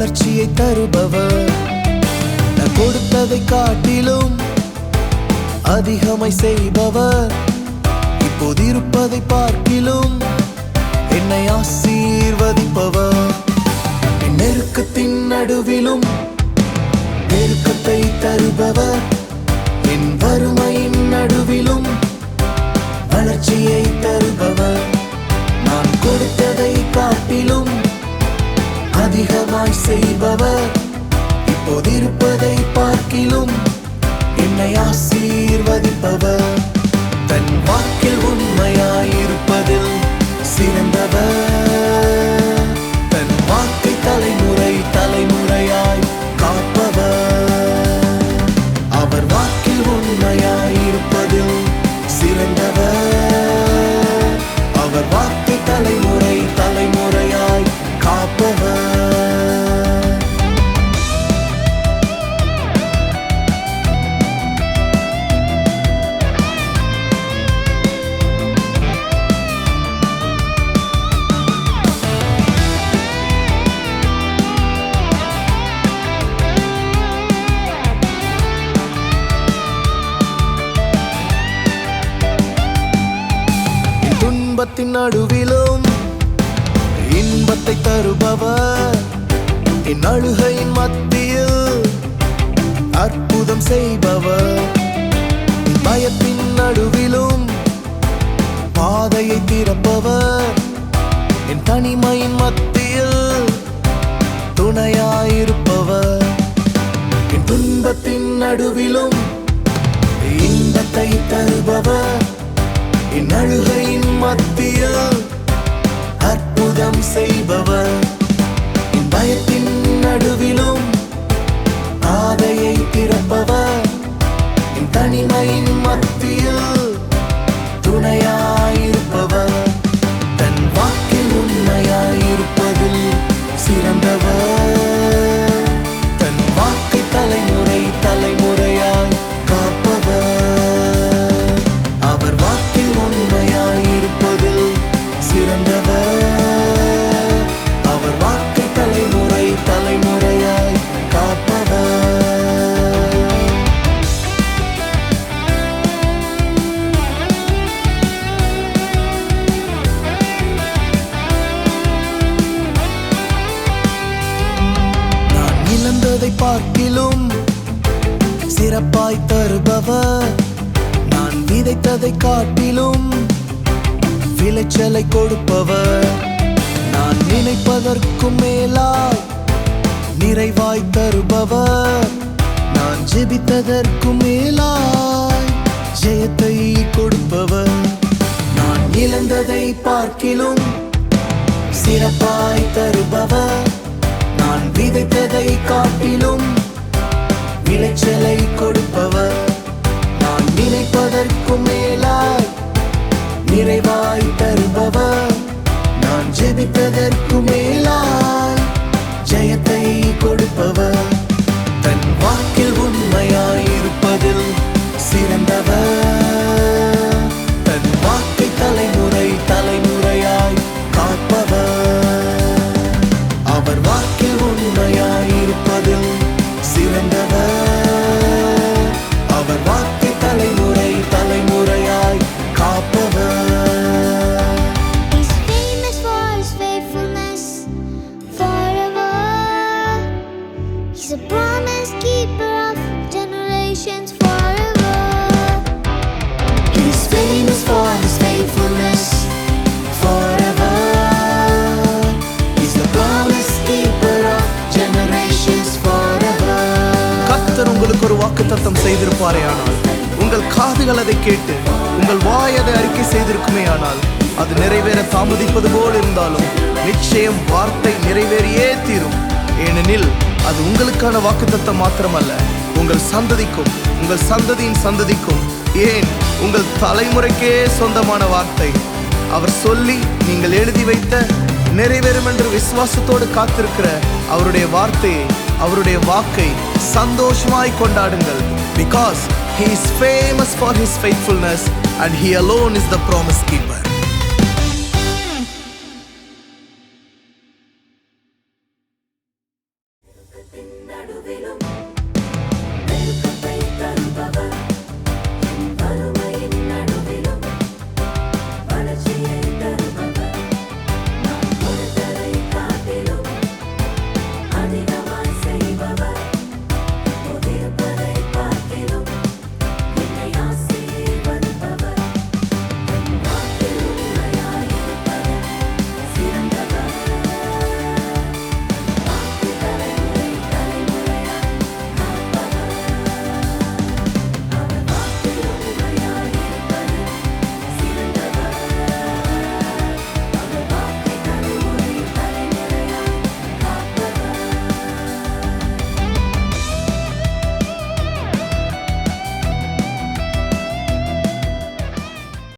வளர்ச்சியை தருபவர். நான் கொடுத்ததை காட்டிலும் அதிகமாய் செய்பவர். இப்போது இருப்பதை பார்க்கிலும் என்னை ஆசீர்வதிப்பவர். என் நெருக்கத்தின் நடுவிலும் நெருக்கத்தை தருபவர். என் வறுமையின் நடுவிலும் வளர்ச்சியை தருபவர். நான் கொடுத்ததை காட்டிலும் அதிகமாய் செய்பவர். இப்போதிருப்பதை பார்க்கிலும் என்னை ஆசீர்வதிப்பவர். தன் வாக்கில் உண்மையாயிருப்பதில் சிறந்தவர். துன்பத்தின் நடுவிலும் இன்பத்தை தருபவர். என் அழுகையின் மத்தியில் அற்புதம் செய்பவர். பயத்தின் நடுவிலும் பாதையை திறப்பவர். என் தனிமையின் மத்தியில் துணையாயிருப்பவர். என் துன்பத்தின் நடுவிலும் இன்பத்தை தருபவர். என் அழுகையின் மத்தியில் அற்புதம் செய்பவர். பயத்தின் நடுவிலும் பாதையை திறப்பவர். தனிமையின் மத்தியில் துணையா பார்க்கிலும் சிறப்பாய் தருபவர். நான் விதைத்ததை காட்டிலும் விளைச்சலை கொடுப்பவர். நான் நினைப்பதற்கும் மேலாய் நிறைவாய் தருபவர். நான் ஜெபித்ததற்கும் மேலாய் ஜெயத்தை கொடுப்பவர். நான் இழந்ததை பார்க்கிலும் சிறப்பாய் தருபவர். நான் விதைத்ததை காட்டிலும் விளைச்சலை கொடுப்பவர். நான் நினைப்பதற்கும் மேலாய் நிறைவாய் தருபவர். நான் ஜெபித்ததற்கு மேலாய் ஜெயத்தை கொடுப்பவர். தன் வாக்கில் உண்மையாயிருப்பதில் சிறந்தவர். ஒரு வாக்குத்தத்தம் செய்திருப்பாரே ஆனால் உங்கள் காதுகள் அதை கேட்டு உங்கள் வாய் அதை அறிக்கை செய்திருக்குமே ஆனால் அது நிறைவேற தாமதிப்பது போல் இருந்தாலும் நிச்சயம் வார்த்தை நிறைவேறியே தீரும். ஏனெனில் அது உங்களுக்கான வாக்குத்தத்தம் மாத்திரமல்ல. உங்கள் சந்ததிக்கும் உங்கள் சந்ததியின் சந்ததிக்கும். ஏன்? உங்கள் தலைமுறைக்கே சொந்தமான வார்த்தை. அவர் சொல்லி நீங்கள் எழுதி வைத்த நிறைவேறும் என்று விசுவாசத்தோடு காத்திருக்கிற அவருடைய வார்த்தையை அவருடைய வாக்கை சந்தோஷமாய் கொண்டாடுங்கள். Because he is famous for his faithfulness and he alone is the promise keeper